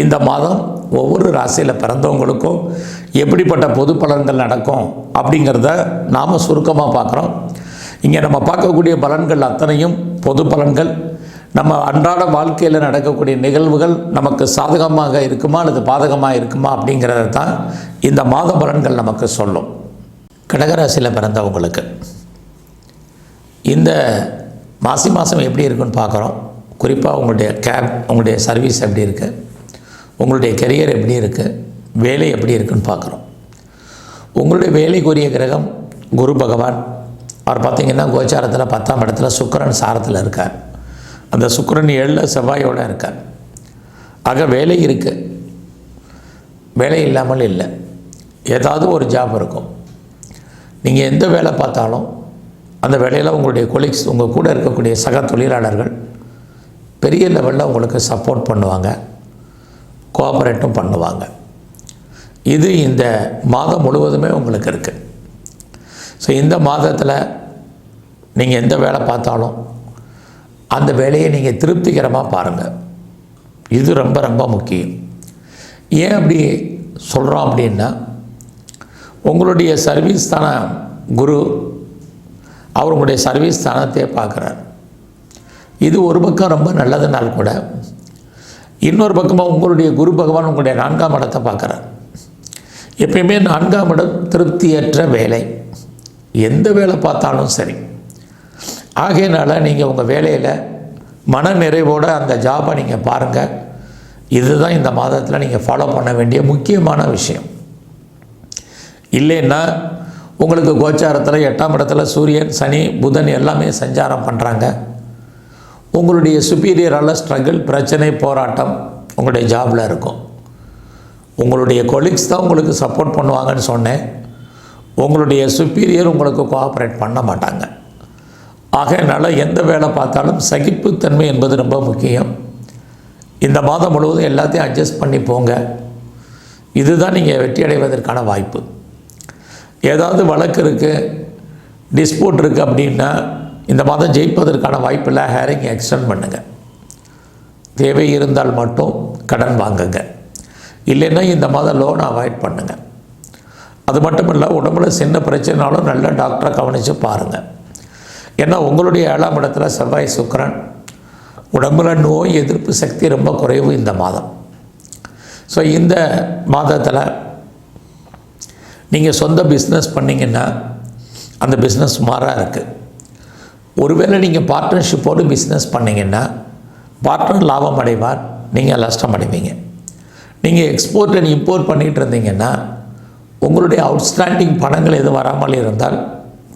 இந்த மாதம் ஒவ்வொரு ராசியில் பிறந்தவங்களுக்கும் எப்படிப்பட்ட பொது பலன்கள் நடக்கும் அப்படிங்கிறத நாம் சுருக்கமாக பார்க்குறோம். இங்கே நம்ம பார்க்கக்கூடிய பலன்கள் அத்தனையும் பொது பலன்கள். நம்ம அன்றாட வாழ்க்கையில் நடக்கக்கூடிய நிகழ்வுகள் நமக்கு சாதகமாக இருக்குமா அல்லது பாதகமாக இருக்குமா அப்படிங்கிறத தான் இந்த மாத பலன்கள் நமக்கு சொல்லும். கடகராசியில் பிறந்தவங்களுக்கு இந்த மாசி மாதம் எப்படி இருக்குன்னு பார்க்குறோம். குறிப்பாக உங்களுடைய கேப் உங்களுடைய சர்வீஸ் எப்படி இருக்குது உங்களுடைய கெரியர் எப்படி இருக்குது வேலை எப்படி இருக்குன்னு பார்க்குறோம். உங்களுடைய வேலைக்குரிய கிரகம் குரு பகவான். அவர் பார்த்திங்கன்னா கோச்சாரத்தில் பத்தாம் இடத்துல சுக்கரன் சாரத்தில் இருக்கார். அந்த சுக்கரன் ஏழில் செவ்வாயோடு இருக்கார். ஆக வேலை இருக்குது வேலை இல்லாமல் இல்லை. ஏதாவது ஒரு ஜாப் இருக்கும். நீங்கள் எந்த வேலை பார்த்தாலும் அந்த வேலையில் உங்களுடைய கொலீக்ஸ் உங்கள் கூட இருக்கக்கூடிய சக தொழிலாளர்கள் பெரிய லெவலில் உங்களுக்கு சப்போர்ட் பண்ணுவாங்க. கோஆப்ரேட்டும் பண்ணுவாங்க. இது இந்த மாதம் முழுவதுமே உங்களுக்கு இருக்குது ஸோ இந்த மாதத்தில் நீங்கள் எந்த வேலை பார்த்தாலும் அந்த வேலையை நீங்கள் திருப்திகரமாக பாருங்கள் இது ரொம்ப ரொம்ப முக்கியம். ஏன் அப்படி சொல்கிறோம் அப்படின்னா உங்களுடைய சர்வீஸ் தான குரு அவர் உங்களுடைய சர்வீஸ் ஸ்தானத்தையே பார்க்குறார். இது ஒரு பக்கம் ரொம்ப நல்லதுனால் கூட இன்னொரு பக்கமாக உங்களுடைய குரு பகவான் உங்களுடைய நான்காம் இடத்தை பார்க்குறார். எப்பயுமே நான்காம் இடம் திருப்தியற்ற வேலை. எந்த வேலை பார்த்தாலும் சரி. ஆகையினால் நீங்கள் உங்கள் வேலையில் மன நிறைவோடு அந்த ஜாபை நீங்கள் பாருங்கள் இதுதான் இந்த மாதத்தில் நீங்கள் ஃபாலோ பண்ண வேண்டிய முக்கியமான விஷயம். இல்லைன்னா உங்களுக்கு கோச்சாரத்தில் எட்டாம் இடத்துல சூரியன் சனி புதன் எல்லாமே சஞ்சாரம் பண்ணுறாங்க உங்களுடைய சுப்பீரியரால் ஸ்ட்ரகிள் பிரச்சனை போராட்டம் உங்களுடைய ஜாபில் இருக்கும். உங்களுடைய கொலீக்ஸ் தான் உங்களுக்கு சப்போர்ட் பண்ணுவாங்கன்னு சொன்னேன். உங்களுடைய சுப்பீரியர் உங்களுக்கு கோஆப்ரேட் பண்ண மாட்டாங்க. ஆகையினால எந்த வேலை பார்த்தாலும் சகிப்புத்தன்மை என்பது ரொம்ப முக்கியம். இந்த மாதம் முழுவதும் எல்லாத்தையும் அட்ஜஸ்ட் பண்ணி போங்க. இதுதான் நீங்கள் வெற்றி அடைவதற்கான வாய்ப்பு. ஏதாவது வழக்கு இருக்குது டிஸ்பியூட் இருக்குது அப்படின்னா இந்த மாதம் ஜெயிப்பதற்கான வாய்ப்பில் ஹேரிங் எக்ஸ்டெண்ட் பண்ணுங்கள் தேவை இருந்தால் மட்டும் கடன் வாங்குங்க. இல்லைன்னா இந்த மாதம் லோனை அவாய்ட் பண்ணுங்கள் அது மட்டும் இல்லை உடம்புல சின்ன பிரச்சனைனாலும் நல்ல டாக்டரை கவனித்து பாருங்கள் ஏன்னா உங்களுடைய ஏழாம் இடத்துல செவ்வாய் சுக்கரன். உடம்புல நோய் எதிர்ப்பு சக்தி ரொம்ப குறைவு இந்த மாதம். ஸோ இந்த மாதத்தில் நீங்கள் சொந்த பிஸ்னஸ் பண்ணிங்கன்னா அந்த பிஸ்னஸ் சுமாராக இருக்குது ஒருவேளை நீங்கள் பார்ட்னர்ஷிப்போடு பிஸ்னஸ் பண்ணிங்கன்னா பார்ட்னர் லாபம் அடைவார் நீங்கள் நஷ்டம் அடைவீங்க. நீங்கள் எக்ஸ்போர்ட் அண்ட் இம்போர்ட் பண்ணிகிட்டு இருந்தீங்கன்னா உங்களுடைய அவுட்ஸ்டாண்டிங் பணங்கள் எதுவும் வராமல் இருந்தால்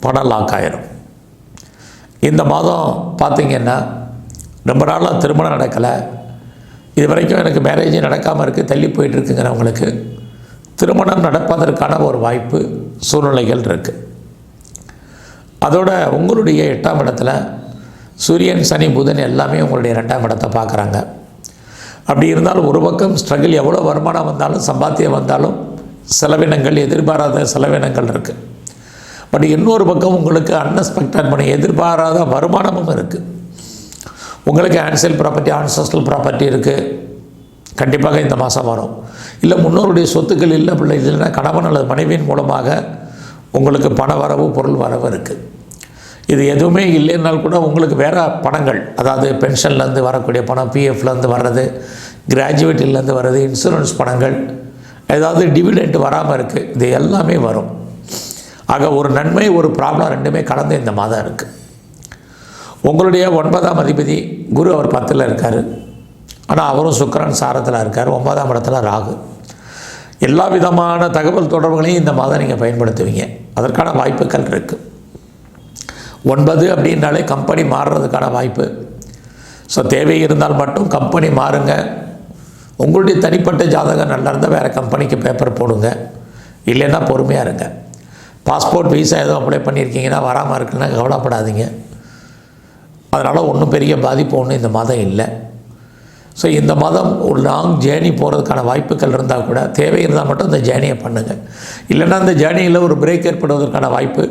பணம் லாக் ஆயிரும். இந்த மாதம் பார்த்திங்கன்னா ரொம்ப நாளாக திருமணம் நடக்கலை. இது வரைக்கும் எனக்கு மேரேஜ் நடக்காமல் இருக்குது தள்ளி போயிட்டுருக்குங்கிறவங்களுக்கு திருமணம் நடப்பதற்கான ஒரு வாய்ப்பு சூழ்நிலைகள் இருக்குது அதோட உங்களுடைய எட்டாம் இடத்துல சூரியன் சனி புதன் எல்லாமே உங்களுடைய ரெண்டாம் இடத்தை பார்க்குறாங்க. அப்படி இருந்தாலும் ஒரு பக்கம் ஸ்ட்ரகிள் எவ்வளோ வருமானம் வந்தாலும் சம்பாத்தியம் வந்தாலும் செலவினங்கள் எதிர்பாராத செலவினங்கள் இருக்குது பட் இன்னொரு பக்கம் உங்களுக்கு அன்எக்ஸ்பெக்டட் பண்ணி எதிர்பாராத வருமானமும் இருக்குது உங்களுக்கு ஆன்சல் ப்ராப்பர்ட்டி ஆன்சஸ்டல் ப்ராப்பர்ட்டி இருக்குது கண்டிப்பாக இந்த மாதம் வரும். இல்லை முன்னோருடைய சொத்துக்கள் இல்லை பிள்ளை இல்லைன்னா கணவன் அல்லது மனைவியின் மூலமாக உங்களுக்கு பண வரவு பொருள் வரவு இருக்குது இது எதுவுமே இல்லைன்னால் கூட உங்களுக்கு வேறு பணங்கள் அதாவது பென்ஷன்லேருந்து வரக்கூடிய பணம் பிஎஃப்லேருந்து வர்றது கிராஜுவேட்டிலேருந்து வர்றது இன்சூரன்ஸ் பணங்கள் ஏதாவது டிவிடெண்ட் வராமல் இருக்குது இது எல்லாமே வரும். ஆக ஒரு நன்மை ஒரு ப்ராப்ளம் ரெண்டுமே கலந்து இந்த மாதம் இருக்குது உங்களுடைய ஒன்பதாம் அதிபதி குரு அவர் பத்தில் இருக்கார். ஆனால் அவரும் சுக்கரன் சாரத்தில் இருக்கார் ஒன்பதாம் இடத்துல ராகு. எல்லா விதமான தகவல் தொடர்புகளையும் இந்த மாதம் நீங்கள் பயன்படுத்துவீங்க. அதற்கான வாய்ப்புகள் இருக்குது ஒன்பது அப்படின்னாலே கம்பெனி மாறுறதுக்கான வாய்ப்பு. ஸோ தேவை இருந்தால் மட்டும் கம்பெனி மாறுங்க. உங்களுடைய தனிப்பட்ட ஜாதகம் நல்லா இருந்தால் வேறு கம்பெனிக்கு பேப்பர் போடுங்க. இல்லைன்னா பொறுமையாக இருங்க. பாஸ்போர்ட் வீசா எதுவும் அப்ளை பண்ணியிருக்கீங்கன்னா வராமல் இருக்குன்னா கவலைப்படாதீங்க. அதனால் ஒன்றும் பெரிய பாதிப்பு ஒன்றும் இந்த மாதம் இல்லை. ஸோ இந்த மாதம் ஒரு லாங் ஜேர்னி போகிறதுக்கான வாய்ப்புகள் இருந்தால் கூட தேவை இருந்தால் மட்டும் இந்த ஜேர்னியை பண்ணுங்கள் இல்லைன்னா அந்த ஜேர்னியில் ஒரு பிரேக் ஏற்படுவதற்கான வாய்ப்பு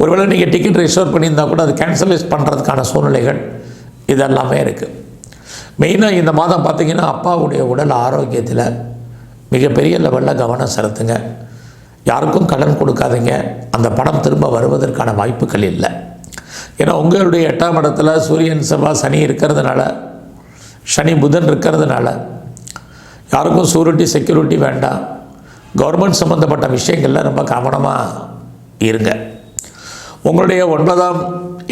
ஒருவேளை நீங்கள் டிக்கெட் ரிசர்வ் பண்ணியிருந்தால் கூட அது கேன்சலைஸ் பண்ணுறதுக்கான சூழ்நிலைகள் இதெல்லாமே இருக்குது மெயினாக இந்த மாதம் பார்த்திங்கன்னா அப்பாவுடைய உடல் ஆரோக்கியத்தில் மிகப்பெரிய லெவலில் கவனம் செலுத்துங்க. யாருக்கும் கடன் கொடுக்காதீங்க. அந்த பணம் திரும்ப வருவதற்கான வாய்ப்புகள் இல்லை. ஏன்னா உங்களுடைய எட்டாம் இடத்துல சூரியன் செவ்வாய் சனி இருக்கிறதுனால சனி புதன் இருக்கிறதுனால யாருக்கும் சூரிட்டி செக்யூரிட்டி வேண்டாம். கவர்மெண்ட் சம்மந்தப்பட்ட விஷயங்களில் ரொம்ப கவனமாக இருங்க. உங்களுடைய ஒன்பதாம்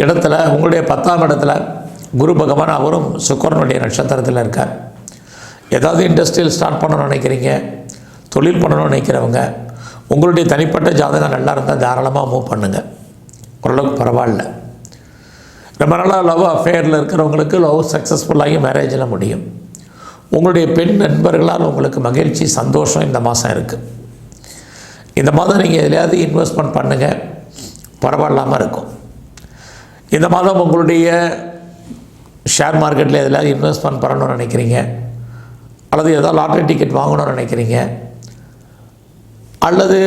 இடத்துல உங்களுடைய பத்தாம் இடத்துல குரு பகவான் அவரும் சுக்கரனுடைய நட்சத்திரத்தில் இருக்கார். ஏதாவது இண்டஸ்ட்ரியல் ஸ்டார்ட் பண்ணணும்னு நினைக்கிறீங்க தொழில் பண்ணணும்னு நினைக்கிறவங்க உங்களுடைய தனிப்பட்ட ஜாதகம் நல்லா இருந்தால் தாராளமாக மூவ் பண்ணுங்கள் ஓரளவுக்கு பரவாயில்ல. ரொம்ப நாளாக லவ் அஃபேரில் இருக்கிறவங்களுக்கு லவ் சக்ஸஸ்ஃபுல்லாகி மேரேஜில் முடியும். உங்களுடைய பெண் நண்பர்களால் உங்களுக்கு மகிழ்ச்சி சந்தோஷம் இந்த மாதம் இருக்குது இந்த மாதம் நீங்கள் எதுலையாவது இன்வெஸ்ட்மெண்ட் பண்ணுங்கள் பரவாயில்லாமல் இருக்கும். இந்த மாதம் உங்களுடைய ஷேர் மார்க்கெட்டில் எதாவது இன்வெஸ்ட்மெண்ட் பண்ணணும்னு நினைக்கிறீங்க? அல்லது ஏதாவது லாட்ரி டிக்கெட் வாங்கணும்னு நினைக்கிறீங்க? அல்லது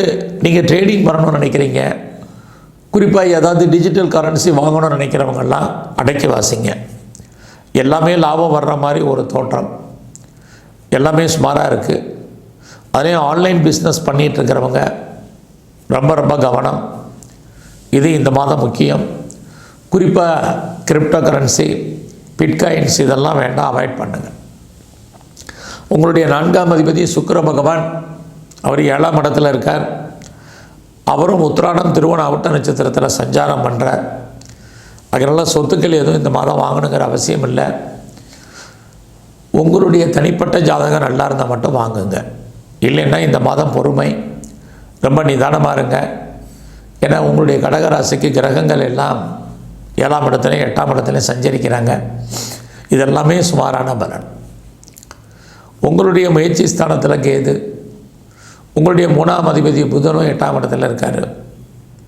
நீங்கள் ட்ரேடிங் பண்ணணும்னு நினைக்கிறீங்க? குறிப்பாக ஏதாவது டிஜிட்டல் கரன்சி வாங்கணும்னு நினைக்கிறவங்கெல்லாம் அடக்கி வாசிங்க எல்லாமே லாபம் வர்ற மாதிரி ஒரு தோற்றம். எல்லாமே சுமாராக இருக்குது அதுலேயும் ஆன்லைன் பிஸ்னஸ் பண்ணிகிட்ருக்கிறவங்க ரொம்ப ரொம்ப கவனம். இது இந்த மாதம் முக்கியம். குறிப்பாக கிரிப்டோ கரன்சி பிட்காயின்ஸ் இதெல்லாம் வேண்டாம் அவாய்ட் பண்ணுங்கள் உங்களுடைய நான்காம் அதிபதி சுக்கர பகவான் அவர் ஏழாம் இடத்துல இருக்கார். அவரும் உத்திராடம் திருவண்ணாவட்ட நட்சத்திரத்தில் சஞ்சாரம் பண்ணுறார் அதனால் சொத்துக்கள் எதுவும் இந்த மாதம் வாங்கணுங்கிற அவசியம் இல்லை. உங்களுடைய தனிப்பட்ட ஜாதகம் நல்லா இருந்தால் மட்டும் வாங்குங்க. இல்லைன்னா இந்த மாதம் பொறுமை. ரொம்ப நிதானமாக இருங்க. ஏன்னா உங்களுடைய கடகராசிக்கு கிரகங்கள் எல்லாம் ஏழாம் இடத்துலையும் எட்டாம் இடத்துலையும் சஞ்சரிக்கிறாங்க. இதெல்லாமே சுமாரான பலன். உங்களுடைய முயற்சி ஸ்தானத்தில் கேது. உங்களுடைய மூணாம் அதிபதி புதனும் எட்டாம் இடத்துல இருக்கார்.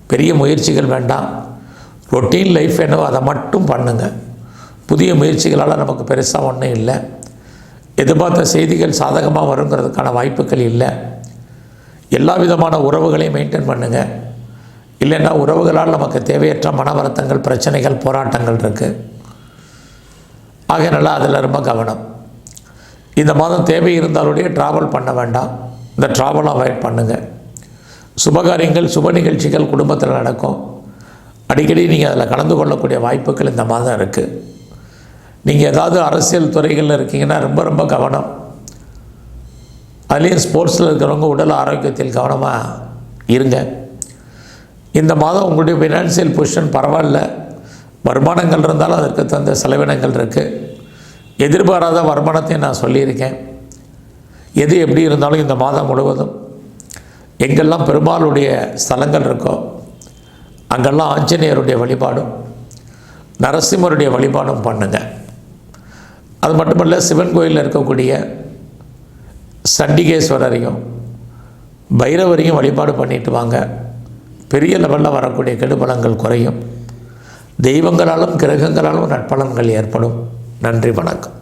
பெரிய முயற்சிகள் வேண்டாம். ரொட்டீன் லைஃப் என்னவோ அதை மட்டும் பண்ணுங்கள் புதிய முயற்சிகளால் நமக்கு பெருசாக ஒன்றும் இல்லை. எதிர்பார்த்த செய்திகள் சாதகமாக வருங்கிறதுக்கான வாய்ப்புகள் இல்லை. எல்லா விதமான உறவுகளையும் மெயின்டைன் பண்ணுங்கள் இல்லைன்னா உறவுகளால் நமக்கு தேவையற்ற மன வருத்தங்கள் பிரச்சனைகள் போராட்டங்கள் இருக்குது ஆகையினால அதில் ரொம்ப கவனம். இந்த மாதம் தேவை இருந்தாலுடைய ட்ராவல் பண்ண வேண்டாம். இந்த ட்ராவல் அவாய்ட் பண்ணுங்கள் சுபகாரியங்கள் சுப நிகழ்ச்சிகள் குடும்பத்தில் நடக்கும். அடிக்கடி நீங்கள் அதில் கலந்து கொள்ளக்கூடிய வாய்ப்புகள் இந்த மாதம் இருக்குது நீங்கள் ஏதாவது அரசியல் துறைகளில் இருக்கீங்கன்னா ரொம்ப ரொம்ப கவனம். அதுலேயும் ஸ்போர்ட்ஸில் இருக்கிறவங்க உடல் ஆரோக்கியத்தில் கவனமாக இருங்க. இந்த மாதம் உங்களுடைய ஃபினான்சியல் பொசிஷன் பரவாயில்ல. வருமானங்கள் இருந்தாலும் அதற்கு தகுந்த செலவினங்கள் இருக்குது எதிர்பாராத வருமானத்தை நான் சொல்லியிருக்கேன். எது எப்படி இருந்தாலும் இந்த மாதம் முழுவதும் எங்கெல்லாம் பெருமாளுடைய ஸ்தலங்கள் இருக்கோ அங்கெல்லாம் ஆஞ்சநேயருடைய வழிபாடும் நரசிம்மருடைய வழிபாடும் பண்ணுங்கள் அது மட்டுமல்ல சிவன் கோயிலில் இருக்கக்கூடிய சண்டிகேஸ்வரரையும் பைரவரையும் வழிபாடு பண்ணிட்டு வாங்க. பெரிய லெவலில் வரக்கூடிய கெடுபலங்கள் குறையும். தெய்வங்களாலும் கிரகங்களாலும் நட்பலன்கள் ஏற்படும். நன்றி வணக்கம்.